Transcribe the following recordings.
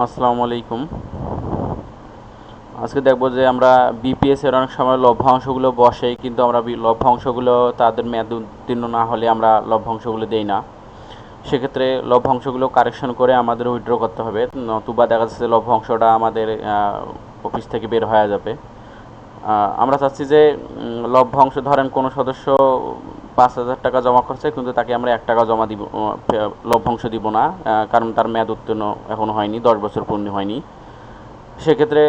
আসসালামু আলাইকুম। আজকে দেখব যে আমরা বিপিএস এর অনেক সময় লভ্যাংশগুলো বসে, কিন্তু আমরা লভ্যাংশগুলো তাদের মেয়াদ উত্তীর্ণ না হলে আমরা লভ্যাংশগুলো দেই না। সেক্ষেত্রে লভ্যাংশগুলো কারেকশন করে আমাদের উইথড্র করতে হবে। নতুবা দেখা যাচ্ছে লভ্যাংশটা আমাদের অফিস থেকে বের হয়ে যাবে। আমরা চাচ্ছি যে লভ্যাংশ ধরেন কোনো সদস্য পাঁচ হাজার টাকা জমা করছে, কিন্তু তাকে আমরা এক টাকা জমা দিব লভ্যাংশ দিব না কারণ তার মেয়াদ উত্তীর্ণ এখনও হয়নি, দশ বছর পূর্ণ হয়নি। সেক্ষেত্রে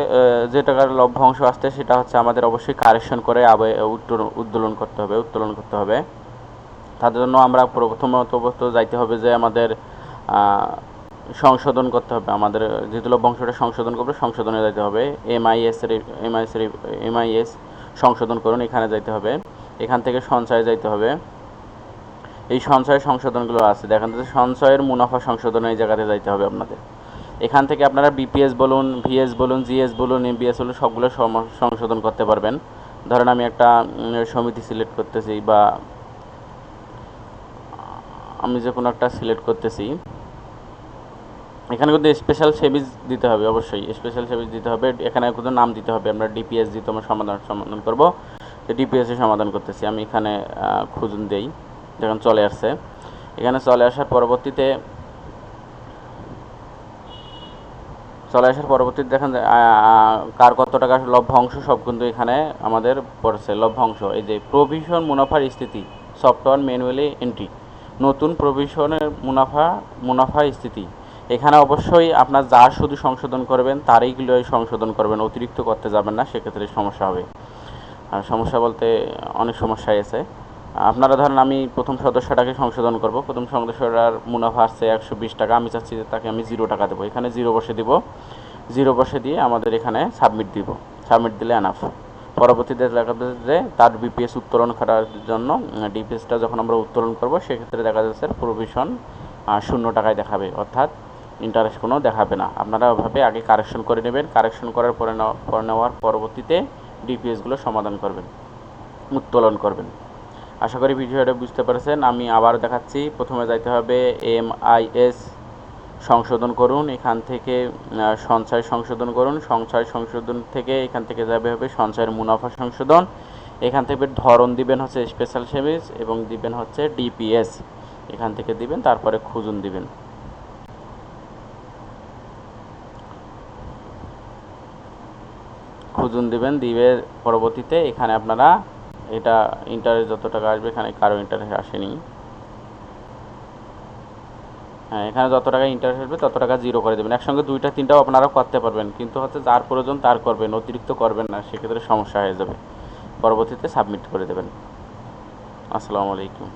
যে টাকার লভ্যাংশ আসছে, সেটা হচ্ছে আমাদের অবশ্যই কারেকশন করে আবার উত্তোলন করতে হবে, উত্তোলন করতে হবে। তার জন্য আমরা প্রথমত প্রথমত যাইতে হবে যে আমাদের সংশোধন করতে হবে। আমাদের যেহেতু লভ্যাংশটা সংশোধন করবে, সংশোধনে যাইতে হবে। এমআইএস এমআইএস এমআইএস সংশোধন করুন, এখানে যাইতে হবে। এখান থেকে সঞ্চয়ে যাইতে হবে। এই সঞ্চয় সংশোধনগুলো আছে। দেখেন সঞ্চয়ের মুনাফা সংশোধন এই জায়গাতে যাইতে হবে আপনাদের। এখান থেকে আপনারা বিপিএস বলুন ভিএস বলুন জিএস বলুন এমবিএস বলুন, সবগুলো সংশোধন করতে পারবেন। ধরেন আমি একটা সমিতি সিলেক্ট করতেছি বা আমি যে কোনো একটা সিলেক্ট করতেছি। এখানে কিন্তু স্পেশাল সেভিজ দিতে হবে অবশ্যই। স্পেশাল সেভিজ দিতে হবে। এখানে কিন্তু নাম দিতে হবে। আমরা ডিপিএস দিতে আমরা সমাধান সমাধান করব। ডিপিএস সমাধান করতেছি, আমি এখানে খুঁজুন দেই, যখন চলে আসছে। এখানে চলে আসার পরবর্তীতে, চলে আসার পরবর্তীতে দেখেন কার কত টাকা লভ্যাংশ সব কিন্তু এখানে আমাদের পড়ছে লভ্যাংশ এই যে প্রভিশন মুনাফার স্থিতি সফটওয়্যার ম্যানুয়ালি এন্ট্রি নতুন প্রভিশনের মুনাফা মুনাফা স্থিতি। এখানে অবশ্যই আপনার যা শুধু সংশোধন করবেন তারইগুলো সংশোধন করবেন, অতিরিক্ত করতে যাবেন না, সেক্ষেত্রে সমস্যা হবে। সমস্যা বলতে অনেক সমস্যাই আছে। আপনারা ধরেন আমি প্রথম সদস্যটাকে সংশোধন করব। প্রথম সদস্যটার মুনাফা আসছে একশো বিশ টাকা। আমি চাচ্ছি যে তাকে আমি জিরো টাকা দেবো। এখানে জিরো বসে দিব। জিরো বসে দিয়ে আমাদের এখানে সাবমিট দিব। সাবমিট দিলে এনাফ পরবর্তীতে দেখা যাচ্ছে যে তার বিপিএস উত্তোলন করার জন্য ডিপিএসটা যখন আমরা উত্তোলন করব, সেক্ষেত্রে দেখা যাচ্ছে প্রভিশন শূন্য টাকায় দেখাবে। অর্থাৎ ইন্টারেস্ট কোনো দেখাবে না। আপনারা ওভাবে আগে কারেকশন করে নেবেন। কারেকশন করার পরে করে নেওয়ার পরবর্তীতে ডিপিএসগুলো সমাধান করবেন, উত্তোলন করবেন। আশা করি ভিডিওটা বুঝতে পেরেছেন। আমি আবার দেখাচ্ছি। প্রথমে যাইতে হবে এম আই এস সংশোধন করুন। এখান থেকে সঞ্চয় সংশোধন করুন। সঞ্চয় সংশোধন থেকে এখান থেকে যাবে হবে সঞ্চয়ের মুনাফা সংশোধন। এখান থেকে ধরন দিবেন হচ্ছে স্পেশাল সেভিংস এবং দিবেন হচ্ছে ডিপিএস এখান থেকে দিবেন, তারপরে খুঁজুন দিবেন। খুঁজুন দিবেন, দিবে পরবর্তীতে এখানে আপনারা এটা ইন্টারেস্ট যত টাকা আসবে এখানে কারও ইন্টারেস্ট আসেনি। হ্যাঁ এখানে যত টাকা ইন্টারেস্ট আসবে তত টাকা জিরো করে দেবেন। একসঙ্গে দুইটা, তিনটাও আপনারা করতে পারবেন। কিন্তু হচ্ছে যার প্রয়োজন তার করবেন, অতিরিক্ত করবেন না, সেক্ষেত্রে সমস্যা হয়ে যাবে। পরবর্তীতে সাবমিট করে দেবেন। আসসালামু আলাইকুম।